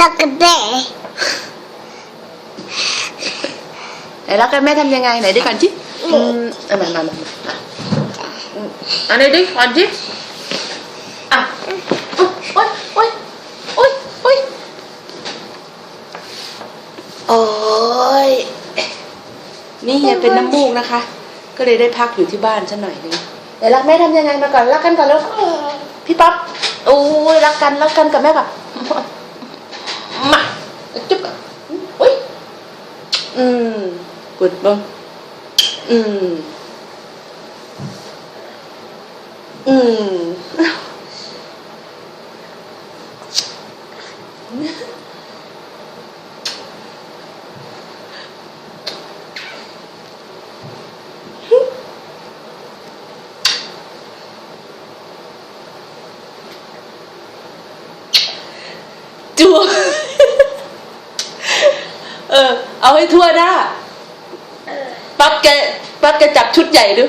รักกันแม่ไหนรักกันแม่ทำยังไงไหนดิก่อนจิอืมเอามามามามาอืมเอันนี้ดิก่อนจิอะโอ๊ยโอ๊ยโอ๊ยโอ๊ยโอ๊ยนี่ยังเป็นน้ำมูกนะคะ ก็เลยได้พักอยู่ที่บ้านสักหน่อยนึงไหนรักแม่ทำยังไงมาก่อนรักกันก่อนแล้วพี่ป๊อปโอ้ยรักกันรักกันกับแม่ก่อนมา จุ๊บก่อนอุ้ยอืมกดบ้างอืม อืม จัว เออ เอาให้ทั่วหน้าปั๊บแกปั๊บแกจับชุดใหญ่ดู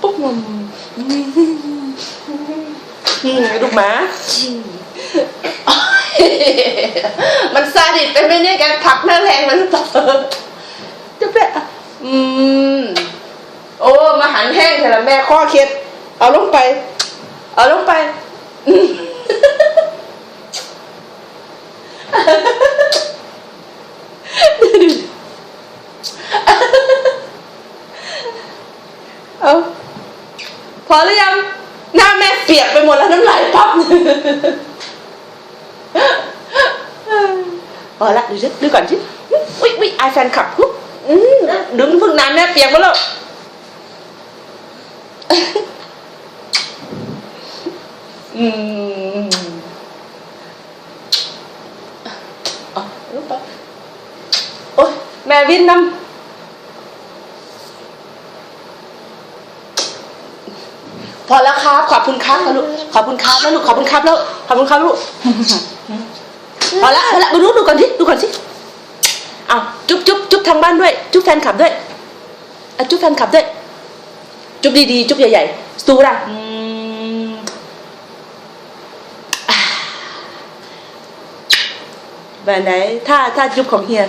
ปุ๊บมันอืมลูกหมามันซาดิสไปไหมเนี่ยแกผลักหน้าแรงมันหรือเปล่าจะแปะอืมโอ้มาหันแห้งเถอะละแม่ข้อเคล็ดเอาลงไป เอาลงไป อืม พอหรือยังหน้าแม่เปียกไปหมดแล้วน้ำลายปั๊บพอละดูสิดูก่อนสิอุ้ยอุ้ยไอาแฟนขับปุ๊บอืมดึงพึ่งน้ำแม่เปียกหมดแล้วอืมเอาลูกไปโอ้ยแม่วินน้ำ พอแล้วครับ ขอบคุณครับนะลูกขอบคุณครับแล้วลูกขอบคุณครับแล้วขอบคุณครับลูกพอละพอละดูดูก่อนสิดูก่อนสิเอาจุ๊บจุ๊บจุ๊บทางบ้านด้วย จุ๊บแฟนคลับด้วยเอาจุ๊บแฟนคลับด้วย จุ๊บดีๆ จุ๊บใหญ่ๆสตูระอืมอ่าแบบไหนถ้าถ้าจุ๊บของเฮีย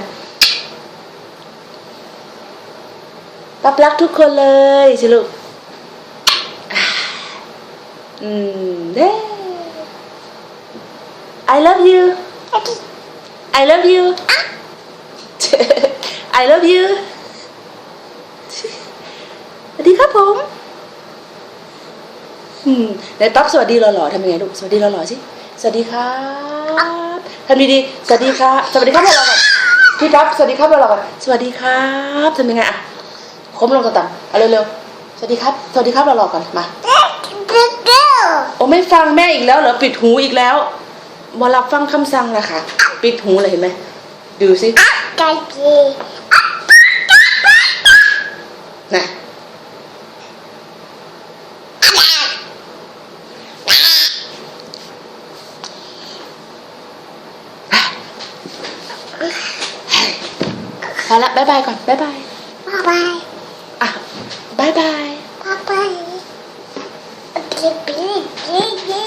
ปั๊บรักทุกคนเลยสิลูก อืมเด้ I love you I love you I love you สวัสดีครับผมอืมไหนปั๊บสวัสดีหล่อๆทำยังไงลูก สวัสดีหล่อๆสิ สวัสดีครับทำดีๆ สวัสดีครับสวัสดีครับหล่อๆก่อนพี่ปั๊บสวัสดีครับหล่อๆก่อนสวัสดีครับทำยังไงอะคมลงต่ำๆเอาเร็วๆ สวัสดีครับ สวัสดีครับหล่อๆก่อน มา เด็กเด็กเด็กโอ้ไม่ฟังแม่อีกแล้วเหรอปิดหูอีกแล้วบอรับฟังคำสั่งนะคะ ปิดหูเลยเห็นไหมดูสิไก่จีนะพอละบายบายก่อนบายบายบ๊ายบายอะบายบายบ๊ายบาย Clipinho.